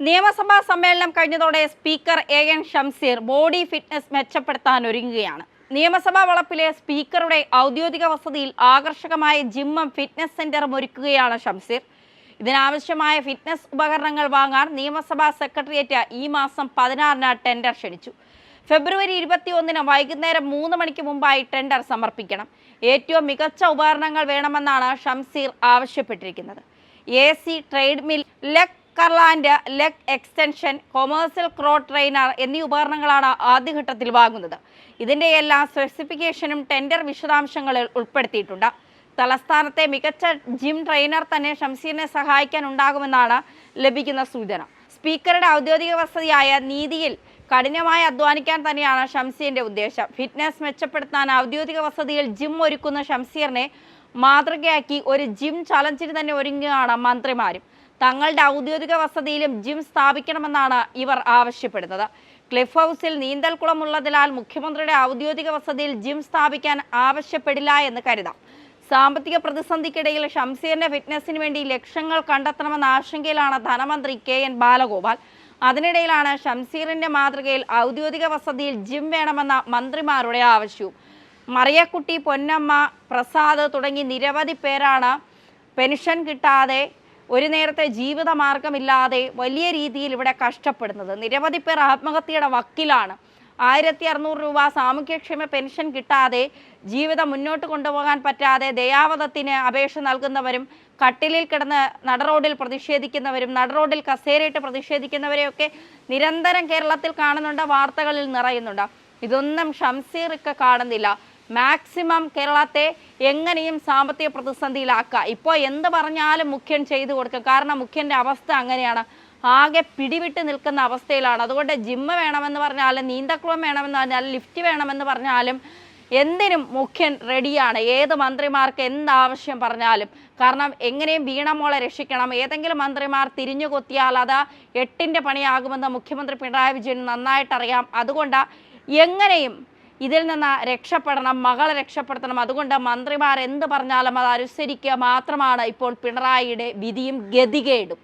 നിയമസഭാ സമ്മേളനം കഴിഞ്ഞതോടെ speaker A N Shamseer body fitness മെച്ചപ്പെടുത്താൻ ഒരുങ്ങുകയാണ്. നിയമസഭാ വളപ്പിലെ സ്പീക്കറുടെ ഔദ്യോഗിക വസതിയിൽ ആകർഷകമായ ജിമ്മും ഫിറ്റ്നസ് സെന്ററും ഒരുക്കുകയാണ് ഷംസീർ ഇതിനാവശ്യമായ ഫിറ്റ്നസ് ഉപകരണങ്ങൾ വാങ്ങാൻ നിയമസഭാ സെക്രട്ടേറിയറ്റ് ഈ മാസം പതിനാറിന് ടെൻഡർ ക്ഷണിച്ചു. ഫെബ്രുവരി ഇരുപത്തിയൊന്നിന് വൈകുന്നേരം മൂന്ന് മണിക്ക് മുമ്പായി ടെൻഡർ സമർപ്പിക്കണം. ഏറ്റവും മികച്ച ഉപകരണങ്ങൾ വേണമെന്നാണ് ഷംസീർ ആവശ്യപ്പെട്ടിരിക്കുന്നത്. A C treadmill leg curl and leg extension commercial cross trainer എന്നീ ഉപകരണങ്ങളാണ് ആദ്യഘട്ടത്തിൽ വാങ്ങുന്നത്. ഇതിന്റെ എല്ലാ സ്പെസിഫിക്കേഷനും ടെൻഡർ വിശദാംശങ്ങളിൽ ഉൾപ്പെടുത്തിയിട്ടുണ്ട്. തലസ്ഥാനത്തെ മികച്ച ജിം ട്രെയിനർ തന്നെ ഷംസീറിനെ സഹായിക്കാൻ ഉണ്ടാകുമെന്നാണ് ലഭിക്കുന്ന സൂചന. സ്പീക്കറുടെ ഔദ്യോഗിക വസതിയായ നീതിയിൽ കഠിനമായി അധ്വാനിക്കാൻ തന്നെയാണ് ഷംസീറിന്റെ ഉദ്ദേശം. ഫിറ്റ്നസ് മെച്ചപ്പെടുത്താൻ ഔദ്യോഗിക വസതിയിൽ ജിം ഒരുക്കുന്ന ഷംസീറിനെ മാതൃകയാക്കി ഒരു ജിം ചലഞ്ചിന് തന്നെ ഒരുങ്ങുകയാണ് മന്ത്രിമാരും. തങ്ങളുടെ ഔദ്യോഗിക വസതിയിലും ജിം സ്ഥാപിക്കണമെന്നാണ് ഇവർ ആവശ്യപ്പെടുന്നത്. ക്ലിഫ് ഹൗസിൽ നീന്തൽക്കുളം ഉള്ളതിനാൽ മുഖ്യമന്ത്രിയുടെ ഔദ്യോഗിക വസതിയിൽ ജിം സ്ഥാപിക്കാൻ ആവശ്യപ്പെടില്ല എന്ന് കരുതാം. സാമ്പത്തിക പ്രതിസന്ധിക്കിടയിൽ ഷംസീറിന്റെ ഫിറ്റ്നസിന് വേണ്ടി ലക്ഷ്യങ്ങൾ കണ്ടെത്തണമെന്ന ആശങ്കയിലാണ് ധനമന്ത്രി കെ എൻ ബാലഗോപാൽ. അതിനിടയിലാണ് ഷംസീറിന്റെ മാതൃകയിൽ ഔദ്യോഗിക വസതിയിൽ ജിം വേണമെന്ന മന്ത്രിമാരുടെ ആവശ്യവും. മറിയക്കുട്ടി പൊന്നമ്മ പ്രസാദ് തുടങ്ങി നിരവധി പേരാണ് പെൻഷൻ കിട്ടാതെ ഒരു നേരത്തെ ജീവിത മാർഗമില്ലാതെ വലിയ രീതിയിൽ ഇവിടെ കഷ്ടപ്പെടുന്നത്. നിരവധി പേർ ആത്മഹത്യയുടെ വക്കിലാണ്. ആയിരത്തി അറുന്നൂറ് രൂപ സാമൂഹ്യക്ഷേമ പെൻഷൻ കിട്ടാതെ ജീവിതം മുന്നോട്ട് കൊണ്ടുപോകാൻ പറ്റാതെ ദയാവധത്തിന് അപേക്ഷ നൽകുന്നവരും കട്ടിലിൽ കിടന്ന് നടറോഡിൽ പ്രതിഷേധിക്കുന്നവരും നടറോഡിൽ കസേരയിട്ട് പ്രതിഷേധിക്കുന്നവരെയൊക്കെ നിരന്തരം കേരളത്തിൽ കാണുന്നുണ്ട് വാർത്തകളിൽ നിറയുന്നുണ്ട്. ഇതൊന്നും ഷംസീർ ഒക്കെ കാണുന്നില്ല. മാക്സിമം കേരളത്തെ എങ്ങനെയും സാമ്പത്തിക പ്രതിസന്ധിയിലാക്കുക. ഇപ്പോൾ എന്ത് പറഞ്ഞാലും മുഖ്യൻ ചെയ്തു കൊടുക്കുക കാരണം മുഖ്യന്റെ അവസ്ഥ അങ്ങനെയാണ്. ആകെ പിടിവിട്ട് നിൽക്കുന്ന അവസ്ഥയിലാണ്. അതുകൊണ്ട് ജിമ്മ് വേണമെന്ന് പറഞ്ഞാലും നീന്തക്കുളം വേണമെന്ന് പറഞ്ഞാലും ലിഫ്റ്റ് വേണമെന്ന് പറഞ്ഞാലും എന്തിനും മുഖ്യൻ റെഡിയാണ് ഏത് മന്ത്രിമാർക്ക് എന്താവശ്യം പറഞ്ഞാലും. കാരണം എങ്ങനെയും വീണമോളെ രക്ഷിക്കണം. ഏതെങ്കിലും മന്ത്രിമാർ തിരിഞ്ഞു കൊത്തിയാൽ അത് എട്ടിന്റെ പണിയാകുമെന്ന് മുഖ്യമന്ത്രി പിണറായി വിജയൻ നന്നായിട്ടറിയാം. അതുകൊണ്ട് എങ്ങനെയും ഇതിൽ നിന്ന് രക്ഷപ്പെടണം മകളെ രക്ഷപ്പെടുത്തണം. അതുകൊണ്ട് മന്ത്രിമാർ എന്ത് പറഞ്ഞാലും അത് അനുസരിക്കുക മാത്രമാണ് ഇപ്പോൾ പിണറായിയുടെ വിധിയും ഗതികേടും.